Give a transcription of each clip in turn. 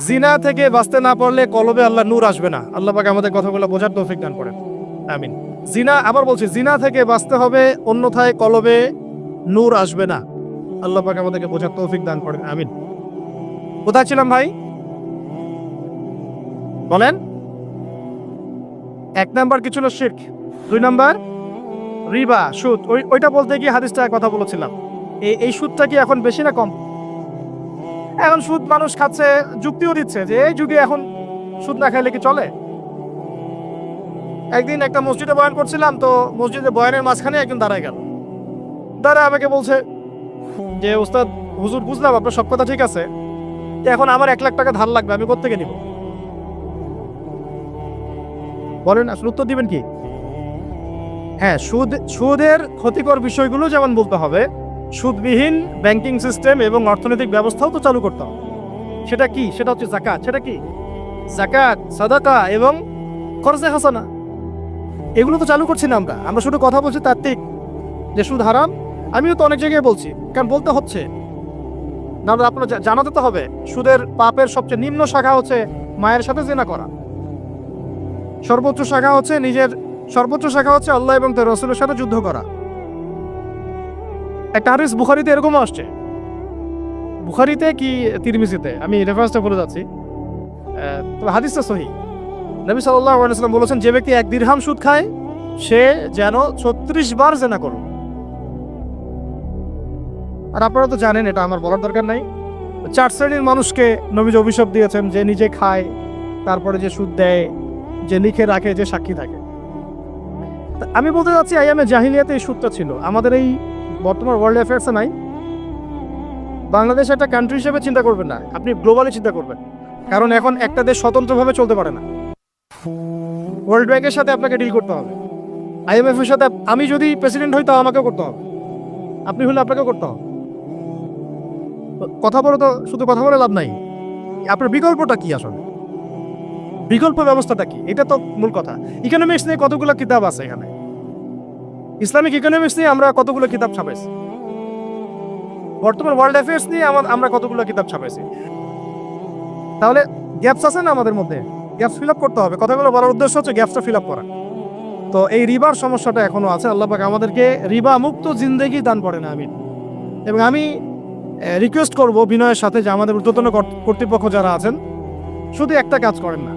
জিনা থেকে বাঁচতে না পারলে কলবে আল্লাহ নূর আসবে না। আল্লাহ পাকে আমাদের কথাগুলো বোঝার তৌফিক দান করেন। আমিন। জিনা, আবার বলছি, জিনা থেকে বাঁচতে হবে, অন্যথায় কলবে নূর আসবে না। আল্লাহ পাকে আমাদেরকে বোঝার তৌফিক দান করেন। আমিন। কোথায় ছিলাম ভাই? বলেন। এক নাম্বার কি ছিল শির্ক? দুই নাম্বার? রিবা, সুদ। ওই, ওইটা বলতে গিয়ে হাদিসটা কথা বলেছিলাম। এই এই সুদটা কি এখন বেশি না কম? এখন সুদ মানুষ খাচ্ছে, যুক্তিও দিচ্ছে যে এই যুগে এখন সুদ না খাইলে কি চলে? একদিন একটা মসজিদে বয়ান করছিলাম, তো মসজিদে বয়ানের মাঝখানে একজন দাঁড়ায় গেল। দাঁড়ায় আমাকে বলছে, যে ওস্তাদ, হুজুর, বুঝলাম আপনার সব কথা ঠিক আছে, এখন আমার এক লাখ টাকা ধার লাগবে, আমি কোথেকে নিব? বলেন, আসলে উত্তর দিবেন কি? হ্যাঁ সুদ, সুদের ক্ষতিকর বিষয়গুলো যেমন বলতে হবে সুদবিহীন ব্যাংকিং সিস্টেম এবং অর্থনৈতিক ব্যবস্থাও তো চালু করতে হবে। সেটা কি? সেটা হচ্ছে জাকাত সেটা কি? জাকাত সাদাকা এবং খরচে হাসানা। এগুলো তো চালু করছি না আমরা। আমরা শুধু কথা বলছি তাত্ত্বিক যে সুদ হারাম। আমিও তো অনেক জায়গায় বলছি। কারণ বলতে হচ্ছে। না আপনার জানাতে তো হবে। সুদের পাপের সবচেয়ে নিম্ন শাখা হচ্ছে মায়ের সাথে জেনা করা। সর্বোচ্চ শাখা হচ্ছে নিজের সর্বোচ্চ শাখা হচ্ছে আল্লাহ এবং তার রসুলের সাথে যুদ্ধ করা। একটা হাদিস বুখারিতে এরকমও আসছে। বুখারিতে কি তিরমিজিতে? আমি রেফারেন্সটা বলে যাচ্ছি। তবে হাদিসটা সহি। নবী সাল্লাহ আলাইসাল্লাম বলেছেন, যে ব্যক্তি এক দিরহাম সুদ খায়, সে যেন ছত্রিশ বার জেনা করুন আর আপনারা তো জানেন, এটা আমার বলার দরকার নাই। চার শ্রেণির মানুষকে নবীজ অভিশাপ দিয়েছেন, যে নিজে খায়, তারপরে যে সুদ দেয়, যে লিখে রাখে, যে সাক্ষী থাকে। আমি বলতে চাচ্ছি আইএমএ জাহিলিয়াতে এই সুদটা ছিল। আমাদের এই বর্তমান ওয়ার্ল্ড অ্যাফেয়ার্সে নাই। বাংলাদেশ একটা কান্ট্রি হিসেবে চিন্তা করবেন না। আপনি গ্লোবালি চিন্তা করবেন। কারণ এখন একটা দেশ স্বতন্ত্রভাবে চলতে পারে না। ওয়ার্ল্ড ব্যাংকের সাথে আপনাকে ডিল করতে হবে। আইএমএফ এর সাথে আমি যদি প্রেসিডেন্ট হই, তাও আমাকেও করতে হবে। আপনি হলে আপনাকেও করতে হবে। কথা বলে তো, শুধু কথা বলে লাভ নাই। আপনার বিকল্পটা কি আসলে? বিকল্প ব্যবস্থাটা কি? এটা তো মূল কথা। ইকোনমিক্স নিয়ে কতগুলো কিতাব আছে এখানে? ইসলামিক ইকোনমিক্স নিয়ে আমরা কতগুলো কিতাব ছাপাইছি? বর্তমান ওয়ার্ল্ড অ্যাফেয়ার্স নিয়ে আমার- কতগুলো কিতাব ছাপাইছি? তাহলে গ্যাপস আছে না আমাদের মধ্যে? গ্যাপস ফিল আপ করতে হবে। কথাগুলো বলার উদ্দেশ্য হচ্ছে গ্যাপসটা ফিল আপ করা। তো এই রিবার সমস্যাটা এখনও আছে। আল্লাহ পাক আমাদেরকে রিবা মুক্ত জিন্দেগি দান করে না আমি এবং আমি রিকোয়েস্ট করব বিনয়ের সাথে যে আমাদের ঊর্ধ্বতন কর্তৃপক্ষ যারা আছেন, শুধু একটা কাজ করেন না।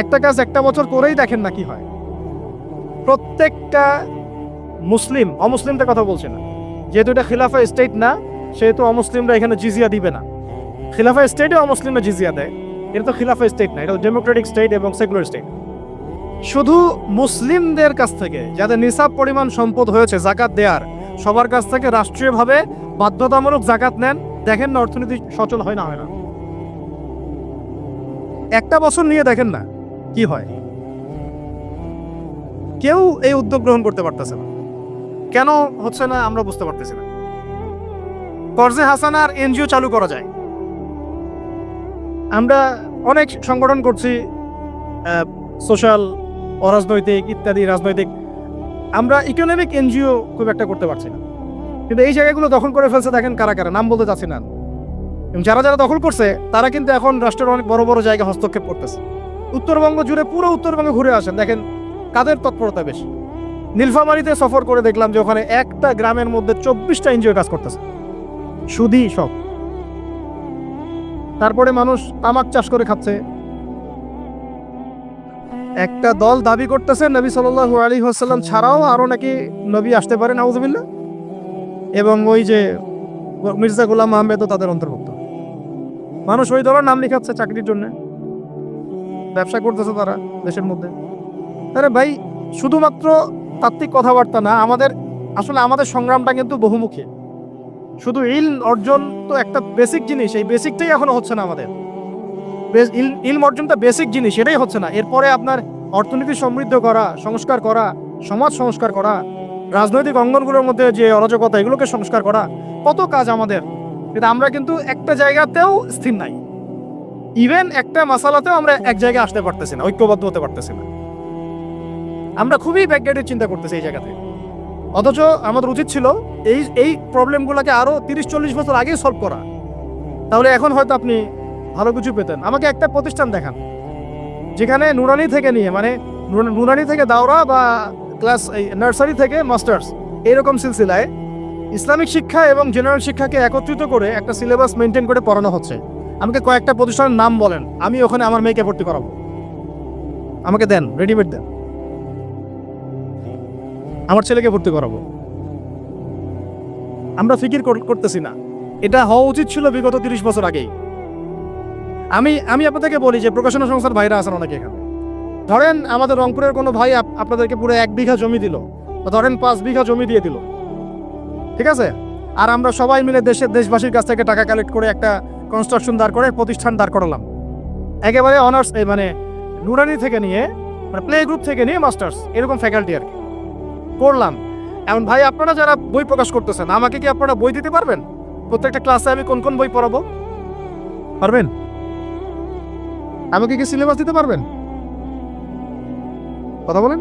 একটা কাজ একটা বছর করেই দেখেন না কি হয়। প্রত্যেকটা মুসলিম অমুসলিমটা কথা বলছে না। যেহেতু এটা খিলাফা স্টেট না, সেহেতু অমুসলিমরা এখানে জিজিয়া দিবে না। খিলাফা স্টেটে অমুসলিমরা জিজিয়া দেয়। এটা তো খিলাফা স্টেট না, এটা ডেমোক্রেটিক স্টেট এবং সেকুলার স্টেট শুধু মুসলিমদের কাছ থেকে, যাদের নিসাব পরিমাণ সম্পদ হয়েছে, জাকাত দেয়ার, সবার কাছ থেকে রাষ্ট্রীয়ভাবে বাধ্যতামূলক জাকাত নেন, দেখেন না অর্থনীতি সচল হয় না হয় না। একটা বছর নিয়ে দেখেন না কি হয়। কেউ এই উদ্যোগ গ্রহণ করতে পারতেছে না। কেন হচ্ছে না আমরা বুঝতে পারতেছি না। কর্জে হাসানার এনজিও চালু করা যায়। আমরা অনেক সংগঠন করছি সোশ্যাল, অরাজনৈতিক ইত্যাদি, রাজনৈতিক। আমরা ইকোনমিক এনজিও খুব একটা করতে পারছি না। কিন্তু এই জায়গাগুলো দখল করে ফেলছে দেখেন কারা কারা, নাম বলতে চাচ্ছি না। যারা যারা দখল করছে, তারা কিন্তু এখন রাষ্ট্রের অনেক বড় বড় জায়গায় হস্তক্ষেপ করতেছে। উত্তরবঙ্গ জুড়ে পুরো উত্তরবঙ্গে ঘুরে আসেন। দেখেন কাদের তৎপরতা বেশি। নীলফামারিতে সফর করে দেখলাম যে ওখানে একটা গ্রামের মধ্যে চব্বিশটা এনজিও কাজ করতেছে। সুদি সব। তারপরে মানুষ তামাক চাষ করে খাচ্ছে। একটা দল দাবি করতেছে, নবী সাল্লাল্লাহু আলী হাসাল্লাম ছাড়াও আরও নাকি নবী আসতে পারে নাউজুবিল্লাহ। এবং ওই যে মির্জা গোলাম আহমেদও তাদের অন্তর্ভুক্ত। মানুষ ওই দলের নাম লিখাচ্ছে চাকরির জন্য। ব্যবসা করতেছে তারা দেশের মধ্যে। আরে ভাই, শুধুমাত্র তাত্ত্বিক কথাবার্তা না, আমাদের, আসলে আমাদের সংগ্রামটা কিন্তু বহুমুখী। শুধু ইল অর্জন তো একটা বেসিক জিনিস, এই বেসিকটাই এখনও হচ্ছে না আমাদের। ইল- অর্জনটা বেসিক জিনিস, এটাই হচ্ছে না। এরপরে আপনার অর্থনীতি সমৃদ্ধ করা, সংস্কার করা, সমাজ সংস্কার করা, রাজনৈতিক অঙ্গনগুলোর মধ্যে যে অরাজকতা, এগুলোকে সংস্কার করা, কত কাজ আমাদের। কিন্তু আমরা কিন্তু একটা জায়গাতেও স্থির নাই। ইভেন একটা মাসালাতেও আমরা এক জায়গায় আসতে পারতেছি না, ঐক্যবদ্ধ হতে পারতেছি না। আমরা খুবই ব্যাকগ্রাউন্ডের চিন্তা করতেছি এই জায়গাতে। অথচ আমাদের উচিত ছিল এই এই প্রবলেমগুলোকে আরও তিরিশ, চল্লিশ বছর আগেই সলভ করা। তাহলে এখন হয়তো আপনি ভালো কিছু পেতেন। আমাকে একটা প্রতিষ্ঠান দেখান। যেখানে নুরানি থেকে নিয়ে মানে নুরা- নুরানি থেকে দাওরা বা ক্লাস এই নার্সারি থেকে মাস্টার্স এরকম সিলসিলায় ইসলামিক শিক্ষা এবং জেনারেল শিক্ষাকে একত্রিত করে একটা সিলেবাস মেনটেন করে পড়ানো হচ্ছে। আমাকে কয়েকটা প্রতিষ্ঠানের নাম বলেন। আমি ওখানে আমার মেয়েকে ভর্তি করাবো। আমাকে দেন রেডিমেড দেন। আমার ছেলেকে ভর্তি করাবো। আমরা ফিকির করতেছি না। এটা হওয়া উচিত ছিল বিগত তিরিশ বছর আগেই। আমি আমি আপনাদেরকে বলি যে প্রকাশনা সংস্থার ভাইরা আছেন অনেকে এখানে। ধরেন আমাদের রংপুরের কোনো ভাই আপ- আপনাদেরকে পুরো এক বিঘা জমি দিল বা ধরেন পাঁচ বিঘা জমি দিয়ে দিল। ঠিক আছে? আর আমরা সবাই মিলে দেশের দেশবাসীর কাছ থেকে টাকা কালেক্ট করে একটা কনস্ট্রাকশন দাঁড় করে প্রতিষ্ঠান দাঁড় করালাম। একেবারে অনার্স মানে নুরানি থেকে নিয়ে মানে প্লে গ্রুপ থেকে নিয়ে মাস্টার্স এরকম ফ্যাকাল্টি আর কি। করলাম এমন ভাই, আপনারা যারা বই প্রকাশ করতেছেন, আমাকে কি আপনারা বই দিতে পারবেন? প্রত্যেকটা ক্লাসে আমি কোন কোন বই পড়াবো? পারবেন? আমাকে কি সিলেবাস দিতে পারবেন? কথা বলেন।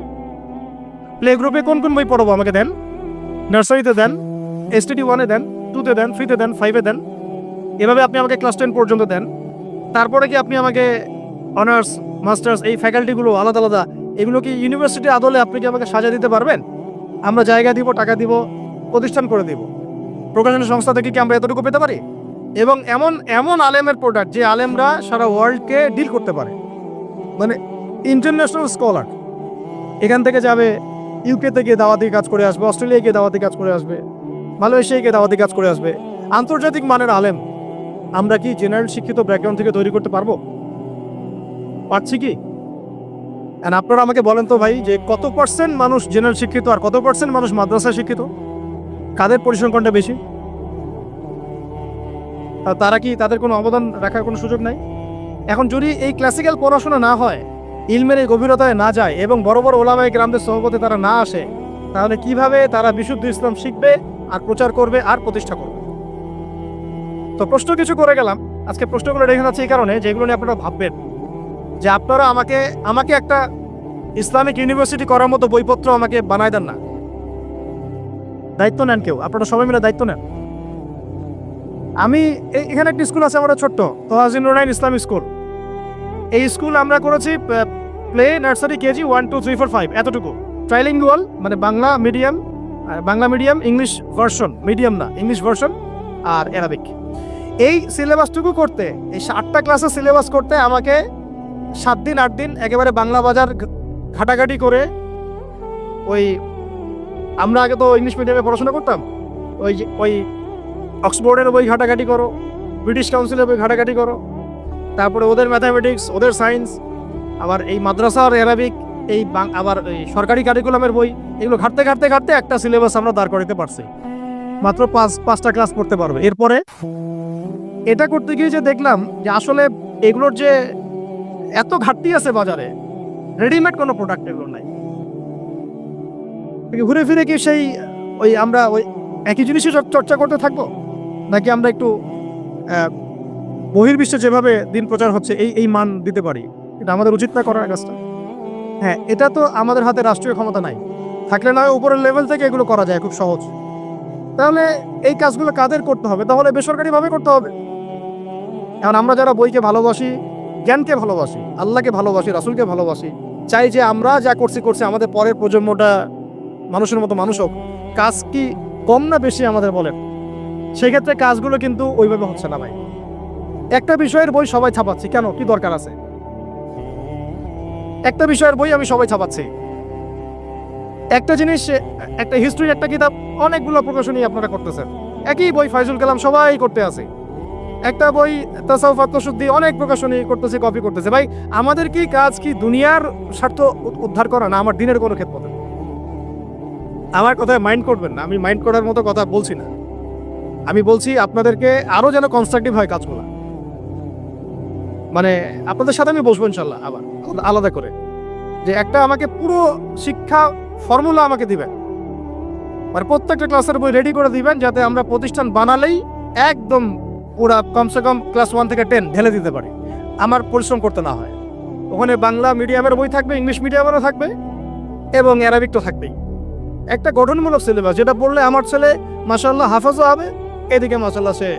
প্লে গ্রুপে কোন কোন বই পড়াবো আমাকে দেন? নার্সারিতে দেন এসটিডি ওয়ানে দেন টুতে দেন থ্রিতে দেন ফাইভে দেন। এভাবে আপনি আমাকে ক্লাস টেন পর্যন্ত দেন। তারপরে কি আপনি আমাকে অনার্স মাস্টার্স এই ফ্যাকাল্টিগুলো আলাদা আলাদা, এগুলো কি ইউনিভার্সিটি আদলে আপনি কি আমাকে সাজা দিতে পারবেন? আমরা জায়গা দিব, টাকা দিব, প্রতিষ্ঠান করে দিব। প্রকাশনা সংস্থা থেকে কি আমরা এতটুকু পেতে পারি? এবং এমন এমন আলেমের প্রোডাক্ট যে আলেমরা সারা ওয়ার্ল্ডকে ডিল করতে পারে। মানে ইন্টারন্যাশনাল স্কলার এখান থেকে যাবে ইউকে থেকে দাওয়াতি কাজ করে আসবে অস্ট্রেলিয়া গিয়ে দাওয়াতি কাজ করে আসবে মালয়েশিয়া গিয়ে দাওয়াতি কাজ করে আসবে। আন্তর্জাতিক মানের আলেম। আমরা কি জেনারেল শিক্ষিত ব্যাকগ্রাউন্ড থেকে তৈরি করতে পারব? পারছি কি? And আপনারা আমাকে বলেন তো ভাই যে কত পার্সেন্ট মানুষ জেনারেল শিক্ষিত আর কত পার্সেন্ট মানুষ মাদ্রাসায় শিক্ষিত? কাদের পরিসংখ্যানটা বেশি? তারা কি তাদের কোনো অবদান রাখার কোনো সুযোগ নাই? এখন যদি এই ক্লাসিক্যাল পড়াশোনা না হয়, ইলমের এই গভীরতায় না যায় এবং বড় বড় ওলামায় গ্রামদের সহপথে তারা না আসে, তাহলে কীভাবে তারা বিশুদ্ধ ইসলাম শিখবে আর প্রচার করবে আর প্রতিষ্ঠা করবে? তো প্রশ্ন কিছু করে গেলাম। আজকে প্রশ্নগুলো রেখে যাচ্ছে এই কারণে, যেগুলো নিয়ে আপনারা ভাববেন। যে আপনারা আমাকে আমাকে একটা ইসলামিক ইউনিভার্সিটি করার মতো বইপত্র আমাকে বানায় দেন না। দায়িত্ব নেন কেউ, আপনারা সবাই মিলে দায়িত্ব নেন। আমি এখানে একটা স্কুল আছে আমাদের ছোট্ট, তোহাজিন নুরাইন ইসলামিক স্কুল। এই স্কুল আমরা করেছি play nursery KG one two three four five এতটুকু। ট্রাইলিঙ্গুয়াল মানে Bangla medium Bangla medium English version medium না ইংলিশ ভার্সন আর অ্যারাবিক এই সিলেবাসটুকু করতে, এই আটটা ক্লাসের সিলেবাস করতে আমাকে সাত দিন, আট দিন একেবারে বাংলা বাজার ঘাটাঘাটি করে ওই আমরা আগে তো ইংলিশ মিডিয়ামে পড়াশোনা করতাম। ওই যে, ওই অক্সফোর্ডের বই ঘাটাঘাটি করো ব্রিটিশ কাউন্সিলের বই ঘাটাঘাটি করো, তারপরে ওদের ম্যাথামেটিক্স ওদের সায়েন্স আবার এই মাদ্রাসা আর অ্যারাবিক এই আবার এই সরকারি কারিকুলামের বই, এগুলো ঘাটতে ঘাটতে ঘাটতে একটা সিলেবাস আমরা দাঁড় করাতে পারছি। মাত্র পাঁচ, পাঁচটা ক্লাস করতে পারবে। এরপরে এটা করতে গিয়ে যে দেখলাম যে আসলে এগুলোর যে এত ঘাটতি আছে বাজারে। রেডিমেড কোনো প্রোডাক্ট এগুলো নাই। ঘুরে ফিরে কি সেই, ওই আমরা ওই একই জিনিসই চর- চর্চা করতে থাকব? নাকি আমরা একটু বহির্বিশ্বে যেভাবে দিন প্রচার হচ্ছে, এই এই মান দিতে পারি? এটা আমাদের উচিত না করার কাজটা? হ্যাঁ এটা তো আমাদের হাতে রাষ্ট্রীয় ক্ষমতা নাই। থাকলে না উপরের লেভেল থেকে এগুলো করা যায় খুব সহজ। তাহলে এই কাজগুলো কাদের করতে হবে? তাহলে বেসরকারিভাবে করতে হবে। এখন আমরা যারা বইকে ভালোবাসি জ্ঞানকে ভালোবাসি, আল্লাহকে ভালোবাসি, রাসুলকে ভালোবাসি। চাই যে আমরা যা করছি করছি, আমাদের পরের প্রজন্মটা মানুষের মতো মানুষ হোক। কাজ কি কম না বেশি আমাদের বলেন? সেই ক্ষেত্রে কাজগুলো কিন্তু ওইভাবে হচ্ছে না ভাই। একটা বিষয়ের বই সবাই ছাপাচ্ছি। কেন? কি দরকার আছে? একটা বিষয়ের বই আমি সবাই ছাপাচ্ছি। একটা জিনিস, একটা হিস্ট্রির একটা কিতাব, অনেকগুলো প্রকাশনী আপনারা করতেছেন। একই বই ফাইজুল কালাম সবাই করতে আছে। একটা বই তাসাউফ আত্মশুদ্ধি অনেক প্রকাশনী করতেছে কপি করতেছে। ভাই, আমাদের কি কাজ কি দুনিয়ার স্বার্থ উদ্ধার করা না আমার দিনের কোনো ক্ষেত্রে আমার কথায় মাইন্ড করবেন না। আমি মাইন্ড করার মতো কথা বলছি না। আমি বলছি আপনাদেরকে আরও যেন কনস্ট্রাকটিভ হয় কাজগুলো। মানে আপনাদের সাথে আমি বসবো ইনশাল্লাহ আবার, আলাদা- আলাদা করে। যে একটা আমাকে পুরো শিক্ষা ফর্মুলা আমাকে দিবেন। মানে প্রত্যেকটা ক্লাসের বই রেডি করে দিবেন, যাতে আমরা প্রতিষ্ঠান বানালেই একদম পুরা কমসে কম ক্লাস ওয়ান থেকে টেন ঢেলে দিতে পারে। আমার পরিশ্রম করতে না হয়। ওখানে বাংলা মিডিয়ামের বই থাকবে, ইংলিশ মিডিয়ামেরও থাকবে এবং অ্যারাবিক তো থাকবেই। একটা গঠনমূলক সিলেবাস, যেটা পড়লে আমার ছেলে মাসাল্লাহ হাফাজও হবে, এদিকে মাসাল্লাহ সে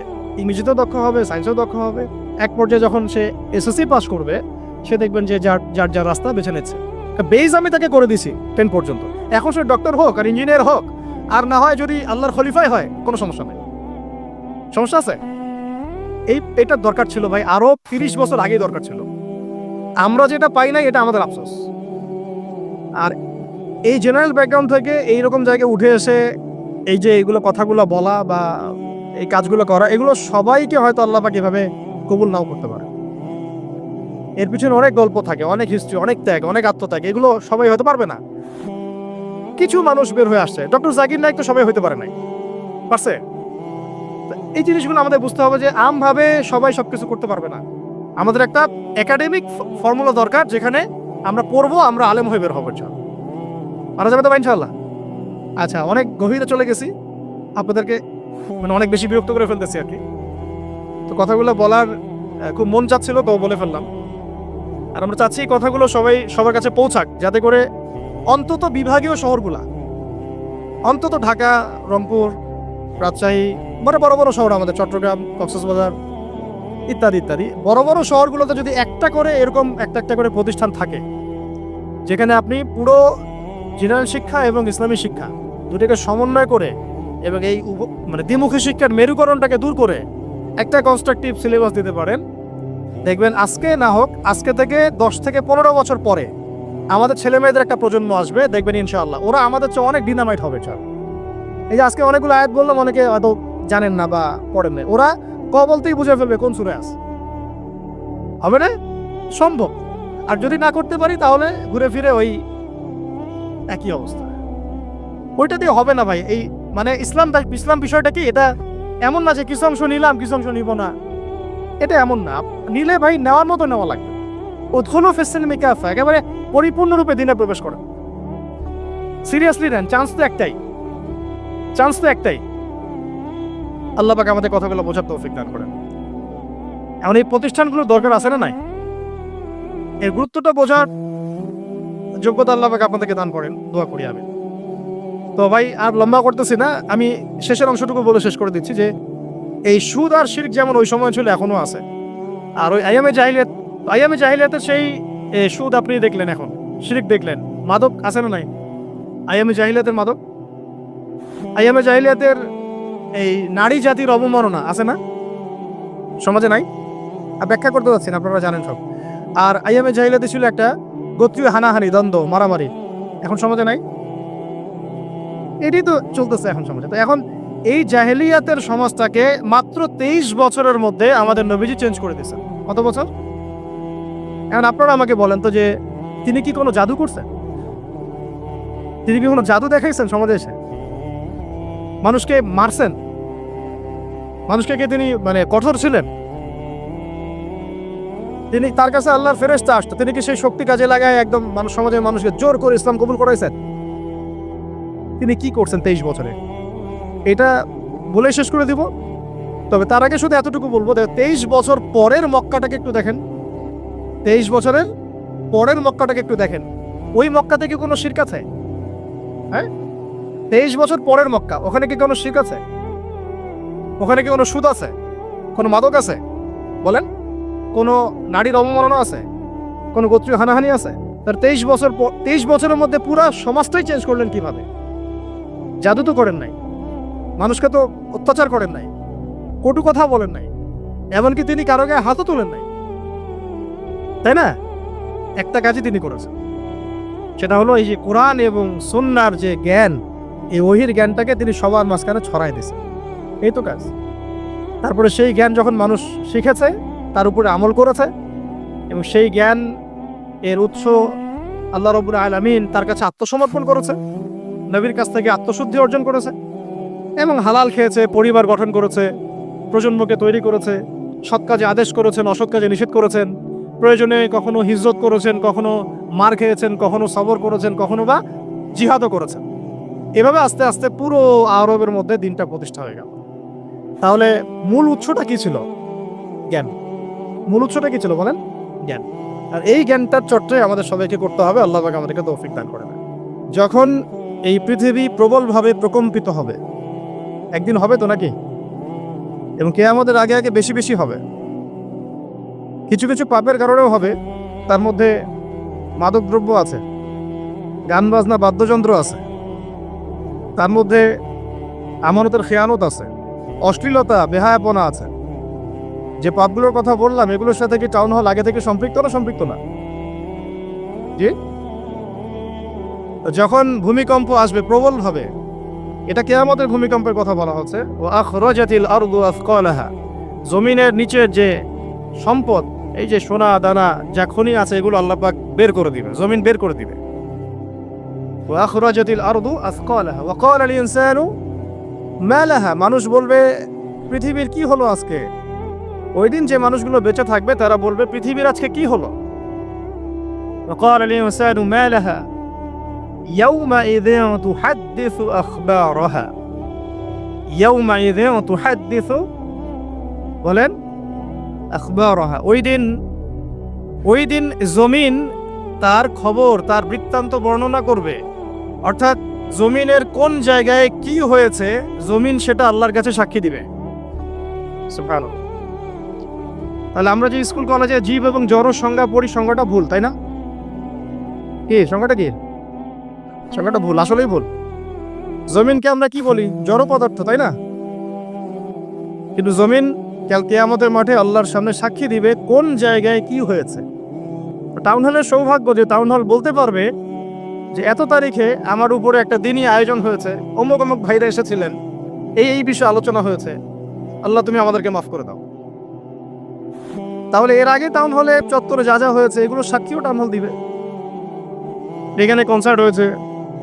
ইংরেজিতেও দক্ষ হবে, সায়েন্সেও দক্ষ হবে। এক পর্যায়ে যখন সে এসএসসি পাস করবে, সে দেখবেন যে যার যার যার রাস্তা বেছে নিচ্ছে। বেজ আমি তাকে করে দিছি টেন পর্যন্ত। এখন সে ডক্টর হোক আর ইঞ্জিনিয়ার হোক, আর না হয় যদি আল্লাহর খলিফাই হয়, কোনো সমস্যা নেই। সমস্যা আছে? এই এটা দরকার ছিল ভাই, আরও তিরিশ বছর আগেই দরকার ছিল। আমরা যেটা পাই নাই, এটা আমাদের আফসোস। আর এই জেনারেল ব্যাকগ্রাউন্ড থেকে এই রকম জায়গায় উঠে এসে এই যে এইগুলো কথাগুলো বলা বা এই কাজগুলো করা, এগুলো সবাইকে হয়তো আল্লাহ পাক এভাবে কবুল নাও করতে পারে। এর পিছনে অনেক গল্প থাকে, অনেক হিস্ট্রি অনেক ত্যাগ, অনেক আত্মত্যাগ, এগুলো সবাই হতে পারবে না। কিছু মানুষ বের হয়ে আসছে। ডক্টর জাকির নাইক তো সবাই হতে পারে নাই। পারছে? এই জিনিসগুলো আমাদের বুঝতে হবে যে আমভাবে সবাই সব কিছু করতে পারবে না। আমাদের একটা একাডেমিক ফর্মুলা দরকার যেখানে আমরা পড়ব, আমরা আলেম হয়ে বের হব পারা যাবে তো ইনশাল্লাহ আচ্ছা অনেক গভীরে চলে গেছি। আপনাদেরকে মানে অনেক বেশি বিরক্ত করে ফেলতেছি আর কি। তো কথাগুলো বলার খুব মন চাচ্ছিল, তো বলে ফেললাম। আর আমরা চাচ্ছি এই কথাগুলো সবাই, সবার কাছে পৌঁছাক, যাতে করে অন্তত বিভাগীয় শহরগুলা, অন্তত ঢাকা, রংপুর রাজশাহী মানে বড় বড় শহর আমাদের, চট্টগ্রাম, কক্সবাজার ইত্যাদি ইত্যাদি। বড় বড় শহরগুলোতে যদি একটা করে এরকম একটা একটা করে প্রতিষ্ঠান থাকে, যেখানে আপনি পুরো জেনারেল শিক্ষা এবং ইসলামী শিক্ষা দুটোকে সমন্বয় করে এবং এই মানে দ্বিমুখী শিক্ষার মেরুকরণটাকে দূর করে একটা কনস্ট্রাকটিভ সিলেবাস দিতে পারেন। দেখবেন আজকে না হোক, আজকে থেকে দশ থেকে পনেরো বছর পরে আমাদের ছেলে মেয়েদের একটা প্রজন্ম আসবে, দেখবেন ইনশাআল্লাহ। ওরা আমাদের চেয়ে অনেক ডিনামাইট হবে চার এই যে আজকে অনেকগুলো আয়াত বললাম, অনেকে হয়তো জানেন না বা পড়েন না ওরা ক বলতেই বুঝে ফেলবে কোন সুরে আছে। হবে না? সম্ভব। আর যদি না করতে পারি, তাহলে ঘুরে ফিরে ওই একই অবস্থা। ওইটা দিয়ে হবে না ভাই। এই মানে ইসলাম ইসলাম বিষয়টা কি? এটা এমন না যে কিছু অংশ নিলাম, কিছু অংশ নিব না। এটা এমন না। নিলে ভাই নেওয়ার মতো নেওয়া লাগবে। উদ্ঘল ফেসেল মেকাফা একেবারে পরিপূর্ণরূপে দিনে প্রবেশ করে। সিরিয়াসলি নেন, চান্স তো একটাই। চান্স তো একটাই। আল্লাহ পাক আমাদের কথাগুলো বোঝার তৌফিক দান করেন। এমন এই প্রতিষ্ঠানগুলোর দরকার আছে না নাই? এর গুরুত্বটা বোঝার যোগ্যতা আল্লাহ পাক আপনাদেরকে দান করেন। দোয়া করি আমি তো ভাই, আর লম্বা করতেছি না। আমি শেষের অংশটুকু বলে শেষ করে দিচ্ছি যে, এই সুদ আর শির্ক যেমন ওই সময় ছিল এখনও আছে। আর ওই আয়ামে জাহিলিয়াত আয়ামে জাহিলিয়াতের সেই সুদ আপনি দেখলেন এখন। শিরিক দেখলেন। মাদক আছে না নাই? আয়ামে জাহিলিয়াতের মাদক? আয়ামে জাহিলিয়াতের এই নারী জাতির অবমাননা, আছে না? সমাজে নাই? আর ব্যাখ্যা করতে যাচ্ছি না, আপনারা জানেন সব। আর আয়ামে জাহিলিয়াতে ছিল একটা গোত্রীয় হানাহানি, দ্বন্দ্ব, মারামারি। এখন সমাজে নাই? এটাই তো চলতেছে এখন সমাজে। তো এখন এই জাহেলিয়াতের সমাজটাকে মাত্র তেইশ বছরের মধ্যে আমাদের নবীজি চেঞ্জ করে দিয়েছেন। কত বছর? এখন আপনারা আমাকে বলেন তো যে তিনি কি কোনো জাদু করছেন? তিনি কি কোনো জাদু দেখাইছেন সমাজে এসে? মানুষকে মারছেন। মানুষকে কি তিনি মানে কঠোর ছিলেন? তিনি তার কাছে আল্লাহর ফেরেস্তা আসতো। তিনি কি সেই শক্তি কাজে লাগায় একদম মানুষ সমাজের মানুষকে জোর করে ইসলাম কবুল করাইছেন? তিনি কি করছেন তেইশ বছরে? এটা বলে শেষ করে দিব। তবে তার আগে শুধু এতটুকু বলব তেইশ বছর পরের মক্কাটাকে একটু দেখেন। তেইশ বছরের পরের মক্কাটাকে একটু দেখেন। ওই মক্কাতে কি কোনো শির্ক আছে হ্যাঁ? তেইশ বছর পরের মক্কা। ওখানে কি কোনো শিখ আছে? ওখানে কি কোনো সুদ আছে? কোনো মাদক আছে? বলেন। কোনো নারীর অবমাননা আছে? কোনো গোত্রীয় হানাহানি আছে? তার তেইশ বছর তেইশ বছরের মধ্যে পুরা সমাজটাই চেঞ্জ করলেন কীভাবে? জাদু তো করেন নাই। মানুষকে তো অত্যাচার করেন নাই। কটু কথা বলেন নাই। এমনকি তিনি কারও গায়ে হাতও তোলেন নাই। তাই না? একটা কাজই তিনি করেছেন। সেটা হলো এই যে কোরআন এবং সন্ন্যার যে জ্ঞান এই ওহির জ্ঞানটাকে তিনি সবার মাঝখানে ছড়াই দিয়েছেন। এই তো কাজ। তারপরে সেই জ্ঞান যখন মানুষ শিখেছে, তার উপরে আমল করেছে, এবং সেই জ্ঞান এর উৎস আল্লাহ রবুল আলমিন তার কাছে আত্মসমর্পণ করেছে, নবীর কাছ থেকে আত্মশুদ্ধি অর্জন করেছে, এবং হালাল খেয়েছে, পরিবার গঠন করেছে, প্রজন্মকে তৈরি করেছে, সৎ কাজে আদেশ করেছেন, অসৎ কাজে নিষেধ করেছেন, প্রয়োজনে কখনো হিজরত করেছেন, কখনো মার খেয়েছেন, কখনো সবর করেছেন, কখনো বা জিহাদও করেছেন। এভাবে আস্তে আস্তে পুরো আরবের মধ্যে দিনটা প্রতিষ্ঠা হয়ে গেল। তাহলে মূল উৎসটা কি ছিল? জ্ঞান। মূল উৎসটা কি ছিল বলেন? জ্ঞান। আর এই জ্ঞানটার চর্চাই আমাদের সবাইকে করতে হবে, আল্লাহ পাক আমাদেরকে তৌফিক দান করে যখন এই পৃথিবী প্রবলভাবে প্রকম্পিত হবে, একদিন হবে তো নাকি? এবং কে আমাদের আগে আগে বেশি বেশি হবে। কিছু কিছু পাপের কারণেও হবে, তার মধ্যে মাদকদ্রব্য আছে, গান বাজনা, বাদ্যযন্ত্র আছে। তার মধ্যে আমানতের খেয়ানত আছে, অশ্লীলতা, বেহায়াপনা আছে। যে পাপগুলোর কথা বললাম, এগুলোর সাথে কি টাউন হল আগে থেকে সম্পৃক্ত না সম্পৃক্ত না? জি? যখন ভূমিকম্প আসবে প্রবল হবে এটা কেয়ামতের ভূমিকম্পের কথা বলা হচ্ছে। ও আখরাজাতিল আরদু আফকালাহা জমিনের নিচের যে সম্পদ, এই যে সোনা, দানা, যা খনি আছে, এগুলো আল্লাহ পাক বের করে দিবে, জমিন বের করে দিবে। ও আখরাজাতিল আরদু আফকালাহা ওয়া ক্বালা আল ইনসানু মা লাহা মানুষ বলবে পৃথিবীর কি হলো আজকে ওই দিন যে মানুষগুলো বেঁচে থাকবে তারা বলবে পৃথিবীর আজকে কি হলো ওয়া ক্বালা আল ইনসানু মা লাহা يومئذ تحدث أخبارها يومئذ تحدث বলেন আখবরহা ওই দিন ওই দিন জমিন তার খবর তার বৃত্তান্ত বর্ণনা করবে অর্থাৎ জমিনের কোন জায়গায় কি হয়েছে, জমিন সেটা আল্লাহর কাছে সাক্ষী দিবে। তাহলে আমরা যে স্কুল, কলেজে জীব এবং জড় সংজ্ঞা পড়ি, সংজ্ঞাটা ভুল, তাই না? কি, সংজ্ঞাটা কি? সংজ্ঞাটা ভুল, আসলেই ভুল। জমিনকে আমরা কি বলি? জড় পদার্থ, তাই না? কিন্তু জমিন কাল কেয়ামতের মাঠে আল্লাহর সামনে সাক্ষী দিবে কোন জায়গায় কি হয়েছে। টাউন হলের সৌভাগ্য যে টাউন হল বলতে পারবে যে এত তারিখে আমার উপরে একটা দিনই আয়োজন হয়েছে। অমুক অমুক ভাইরা এসেছিলেন। এই এই বিষয়ে আলোচনা হয়েছে। আল্লাহ তুমি আমাদেরকে মাফ করে দাও। তাহলে এর আগে টাউন হলে চত্বরে যা যা হয়েছে, এগুলো সাক্ষীও টাউন হল দিবে। এখানে কনসার্ট হয়েছে,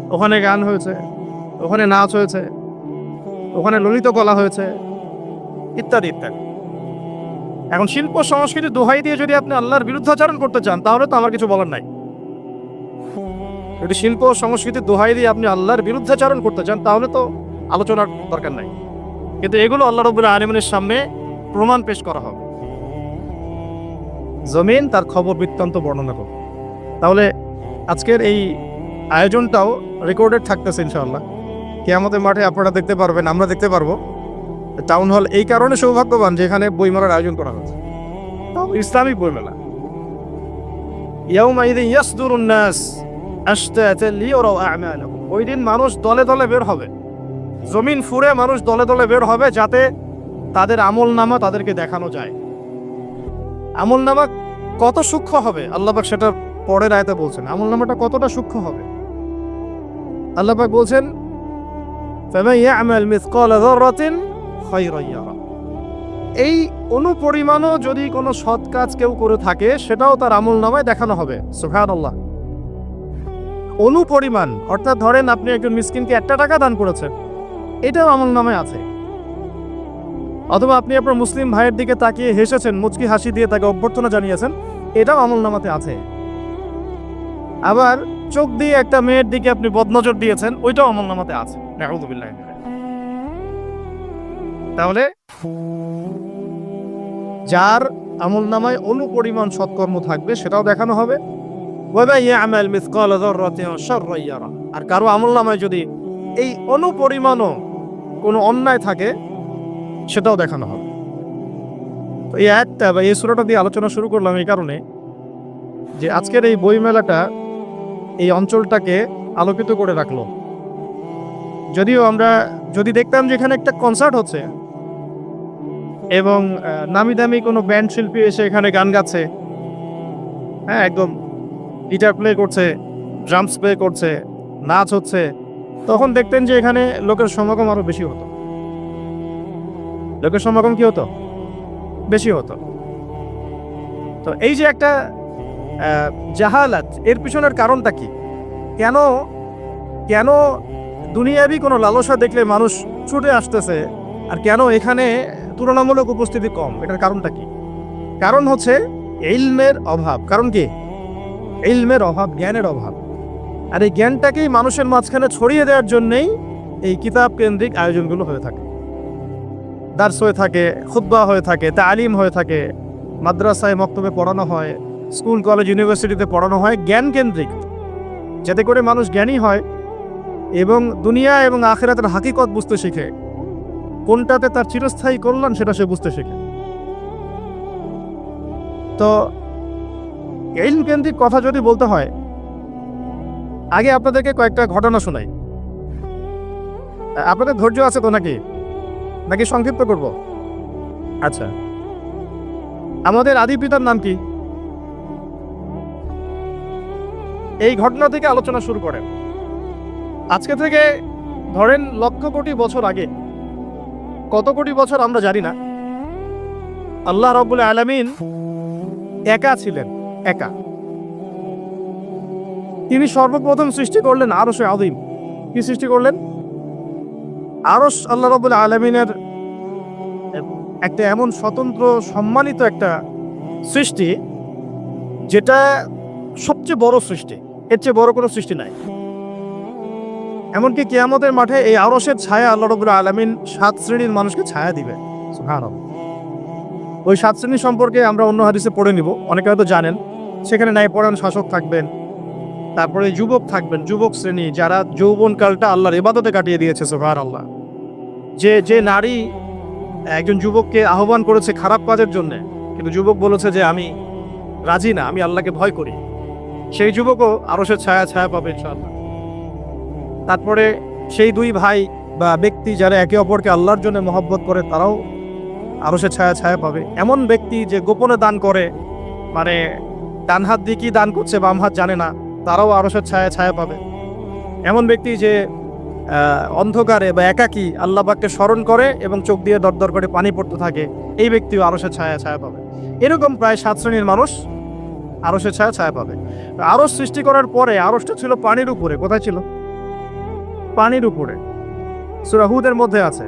ওখানে গান হয়েছে, ওখানে নাচ হয়েছে, ওখানে ললিত কলা হয়েছে, ইত্যাদি ইত্যাদি। এখন শিল্প, সংস্কৃতি, দোহাই দিয়ে যদি আপনি আল্লাহর বিরুদ্ধাচরণ করতে চান, তাহলে তো আমার কিছু বলার নাই। যদি শিল্প সংস্কৃতির দোহাই দিয়ে আপনি আল্লাহর বিরুদ্ধাচরণ করতে চান, তাহলে তো আলোচনার দরকার নাই। কিন্তু এগুলো আল্লাহ রবুল আলমিনের সামনে প্রমাণ পেশ করা হবে জমিন তার খবর বৃত্তান্ত বর্ণনা করবে তাহলে আজকের এই আয়োজনটাও রেকর্ডেড থাকতেছে ইনশাআল্লাহ। কেয়ামতের মাঠে আপনারা দেখতে পারবেন, আমরা দেখতে পারব। টাউন হল এই কারণে সৌভাগ্যবান যে এখানে বইমেলার আয়োজন করা হয়েছে ইসলামিক বইমেলা ইয়াউমাইদিন ইয়াসদুরুন নাস। ওই দিন মানুষ দলে দলে বের হবে। জমিন ফুরে মানুষ দলে দলে বের হবে যাতে তাদের আমল নামা তাদেরকে দেখানো যায়। আমল নামা কত সূক্ষ্ম হবে? আল্লাহবাক সেটা পরের আয়তে বলছেন। আমল নামাটা কতটা সূক্ষ্ম হবে? আল্লাহবাক বলছেন এই অনুপরিমাণও যদি কোনো সৎ কাজ কেউ করে থাকে, সেটাও তার আমল নামায় দেখানো হবে। সুফায়ন আল্লাহ অনুপরিমাণ। অর্থাৎ ধরেন আপনি একজন মিসকিনকে একটা টাকা দান করেছেন। এটাও আমল নামায় আছে। অথবা আপনি আপনার মুসলিম ভাইয়ের দিকে তাকিয়ে হেসেছেন, মুচকি হাসি দিয়ে তাকে অভ্যর্থনা জানিয়েছেন, এটাও আমল নামাতে আছে। আবার চোখ দিয়ে একটা মেয়ের দিকে আপনি বদনজর দিয়েছেন, ওইটাও আমল নামাতে আছে। তাহলে যার আমল নামায় অনুপরিমাণ সৎকর্ম থাকবে, সেটাও দেখানো হবে। আর কারও আমল নামায় যদি এই অনুপরিমাণও কোনো অন্যায় থাকে, সেটাও দেখানো হবে। তো এই আয়াতটা বা এই সূরাটা দিয়ে আলোচনা শুরু করলাম এই কারণে যে আজকের এই বইমেলাটা এই অঞ্চলটাকে আলোকিত করে রাখল। যদিও আমরা যদি দেখতাম যে এখানে একটা কনসার্ট হচ্ছে এবং নামি দামি কোনো ব্যান্ড শিল্পী এসে এখানে গান গাচ্ছে হ্যাঁ একদম গিটার প্লে করছে, ড্রামস প্লে করছে, নাচ হচ্ছে, তখন দেখতেন যে এখানে লোকের সমাগম আরও বেশি হতো। লোকের সমাগম কি হতো? বেশি হতো। তো এই যে একটা জাহালাত, এর পিছনের কারণটা কি? কেন কেন দুনিয়াবি কোনো লালসা দেখলে মানুষ ছুটে আসতেছে, আর কেন এখানে তুলনামূলক উপস্থিতি কম? এটার কারণটা কি? কারণ হচ্ছে, ইলমের অভাব। কারণ কি? ইলমের অভাব, জ্ঞানের অভাব। আর এই জ্ঞানটাকেই মানুষের মাঝখানে ছড়িয়ে দেওয়ার জন্যেই এই কিতাব কেন্দ্রিক আয়োজনগুলো হয়ে থাকে। দার্স হয়ে থাকে খুদ্া হয়ে থাকে, তালিম হয়ে থাকে, মাদ্রাসায় মক্তবে পড়ানো হয়, স্কুল, কলেজ, ইউনিভার্সিটিতে পড়ানো হয় জ্ঞান কেন্দ্রিক। যাতে করে মানুষ জ্ঞানী হয় এবং দুনিয়া এবং আখেরাতের হাকিকত বুঝতে শিখে। কোনটাতে তার চিরস্থায়ী কল্যাণ সেটা সে বুঝতে শেখে। তো এই কেন্দ্রিক কথা যদি বলতে হয়, আগে আপনাদেরকে কয়েকটা ঘটনা শোনাই। আপনাদের ধৈর্য আছে তো নাকি? নাকি সংক্ষিপ্ত করব? আচ্ছা। আমাদের আদি পিতার নাম কি? এই ঘটনা থেকে আলোচনা শুরু করেন। আজকে থেকে ধরেন লক্ষ কোটি বছর আগে, কত কোটি বছর আমরা জানি না, আল্লাহ রব্বুল আলামিন একা ছিলেন। একা। তিনি সর্বপ্রথম সৃষ্টি করলেন আরশ আদিম কি সৃষ্টি করলেন? আরশ আল্লাহ রব্বুল আলমিনের একটা এমন স্বতন্ত্র, সম্মানিত একটা সৃষ্টি, যেটা সবচেয়ে বড় সৃষ্টি। এর চেয়ে বড় কোনো সৃষ্টি নাই। এমনকি কেয়ামতের মাঠে এই আরশের ছায়া আল্লাহ রবুল্লা আলমিন সাত শ্রেণির মানুষকে ছায়া দিবে। ওই সাত শ্রেণি সম্পর্কে আমরা অন্য হাদিসে পড়ে নিব। অনেকে হয়তো জানেন। সেখানে ন্যায় ন্যায়পরায়ণ শাসক থাকবেন, তারপরে যুবক থাকবেন, যুবক শ্রেণি, যারা যৌবনকালটা আল্লাহর ইবাদতে কাটিয়ে দিয়েছে সোহার আল্লাহ যে যে নারী একজন যুবককে আহ্বান করেছে খারাপ কাজের জন্য, কিন্তু যুবক বলেছে যে, আমি রাজি না, আমি আল্লাহকে ভয় করি। সেই যুবকও আরও সে ছায়া ছায়া পাবে, ইনশাআল্লাহ। তারপরে সেই দুই ভাই বা ব্যক্তি যারা একে অপরকে আল্লাহর জন্য মহব্বত করে, তারাও আরও সে ছায়া ছায়া পাবে। এমন ব্যক্তি যে গোপনে দান করে মানে ডান হাত দিয়ে কি দান করছে, বাম হাত জানে না, তারাও আরও সে ছায়া ছায়া পাবে। এমন ব্যক্তি যে অন্ধকারে বা একাকী আল্লাহ পাককে স্মরণ করে এবং চোখ দিয়ে দরদর করে পানি পড়তে থাকে, এই ব্যক্তিও আরও সে ছায়া ছায়া পাবে। এরকম প্রায় সাত শ্রেণির মানুষ আরও সে ছায়া ছায়া পাবে। আরস সৃষ্টি করার পরে আরসটা ছিল পানির উপরে, কোথায় ছিল? পানির উপরে। সুরাহুদের মধ্যে আছে।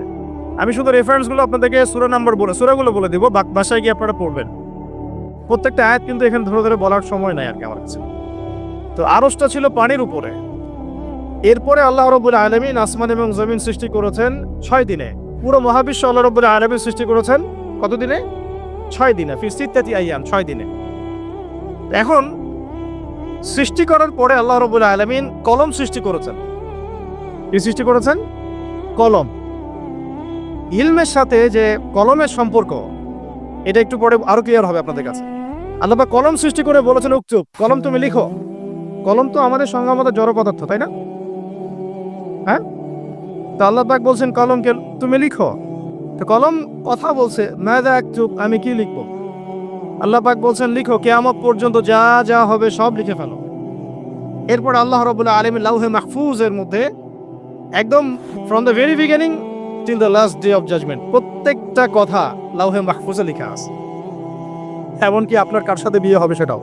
আমি শুধু রেফারেন্সগুলো আপনাদেরকে সুরা নাম্বার বলে, সুরাগুলো বলে দিব, বাক, বাসায় গিয়ে আপনারা পড়বেন। প্রত্যেকটা আয়াত কিন্তু এখানে ধরে ধরে বলার সময় নাই আর কি আমার কাছে। তো আরসটা ছিল পানির উপরে। এরপরে আল্লাহ রবুল আলমিন আসমান এবং জমিন সৃষ্টি করেছেন ছয় দিনে। পুরো মহাবিশ্ব আল্লাহ রবুল আলমিন সৃষ্টি করেছেন কতদিনে ছয় দিনে ফিস্তিত্যাতি আইয়াম, ছয় দিনে। এখন সৃষ্টি করার পরে আল্লাহ রবুল আলমিন কলম সৃষ্টি করেছেন। কি সৃষ্টি করেছেন? কলম। ইলমের সাথে যে কলমের সম্পর্ক, এটা একটু পরে আরও ক্লিয়ার হবে আপনাদের কাছে। আল্লাহ পাক কলম সৃষ্টি করে বলেছেন উকচুপ কলম তুমি লিখো। কলম তো আমাদের সংজ্ঞা জড় পদার্থ, তাই না? হ্যাঁ? তো আল্লাহ পাক বলছেন, কলমকে তুমি লিখো। তো কলম কথা বলছে, মেদা এক চুপ, আমি কি লিখব? আল্লাহ পাক বলছেন, লিখো, কেয়ামত পর্যন্ত যা যা হবে সব লিখে ফেলো। এরপর আল্লাহ রবুল্লাহ আলম লাউহে মাহফুজের মধ্যে একদম from the very beginning till the last day of judgement প্রত্যেকটা কথা লাউহে মাহফুজে লিখা আছে। এমনকি আপনার কার সাথে বিয়ে হবে সেটাও।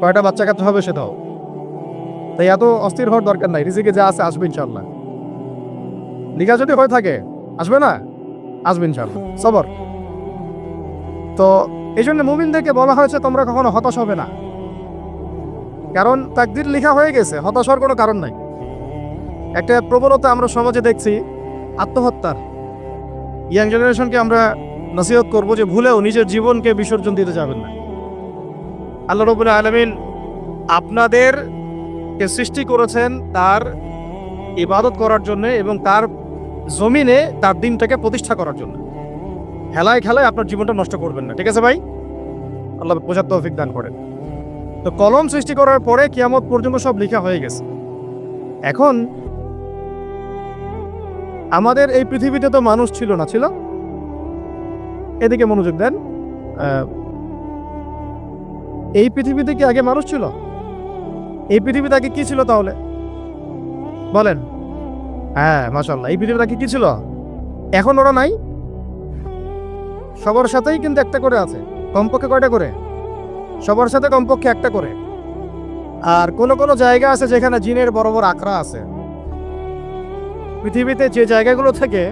কয়টা বাচ্চা কাচ্চা হবে সেটাও। তাই এত অস্থির হওয়ার দরকার নাই, রিজিকে যা আছে আসবে ইনশাল্লাহ লিখা যদি হয়ে থাকে, আসবে না? আসবে ইনশাল্লাহ সবর। তো এই জন্য মুমিনদেরকে বলা হয়েছে, তোমরা কখনো হতাশ হবে না। কারণ তাকদির লেখা হয়ে গেছে, হতাশ হওয়ার কোনো কারণ নাই। একটা প্রবণতা আমরা সমাজে দেখছি, আত্মহত্যার। ইয়াং জেনারেশনকে আমরা নসিহত করব যে ভুলেও নিজের জীবনকে বিসর্জন দিতে যাবেন না। আল্লাহ রবুল্লাহ আলমিন আপনাদের কে সৃষ্টি করেছেন তার ইবাদত করার জন্য এবং তার জমিনে তার দিনটাকে প্রতিষ্ঠা করার জন্য। খেলায় খেলায় আপনার জীবনটা নষ্ট করবেন না, ঠিক আছে ভাই? আল্লাহ বোঝার তৌফিক দান করেন। তো কলম সৃষ্টি করার পরে কিয়ামত পর্যন্ত সব লেখা হয়ে গেছে। এখন আমাদের এই পৃথিবীতে তো মানুষ ছিল না, ছিল? এদিকে মনোযোগ দেন। এই পৃথিবীতে কি আগে মানুষ ছিল? এই পৃথিবীতে আগে কি ছিল তাহলে? বলেন। হ্যাঁ মাসাল্লাহ এই পৃথিবীতে আগে কি ছিল? এখন ওরা নাই। সবার সাথেই কিন্তু একটা করে আছে। কমপক্ষে কয়টা করে? সবার সাথে কমপক্ষে একটা করে। আর কোন কোন জায়গা আছে যেখানে জিনের বড় বড় আখড়া আছে। পৃথিবীতে যে জায়গাগুলো থেকে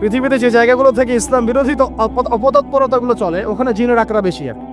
পৃথিবীতে যে জায়গাগুলো থেকে ইসলাম বিরোধী অপতৎপরতাগুলো চলে ওখানে জিনের আখড়া বেশি আর কি।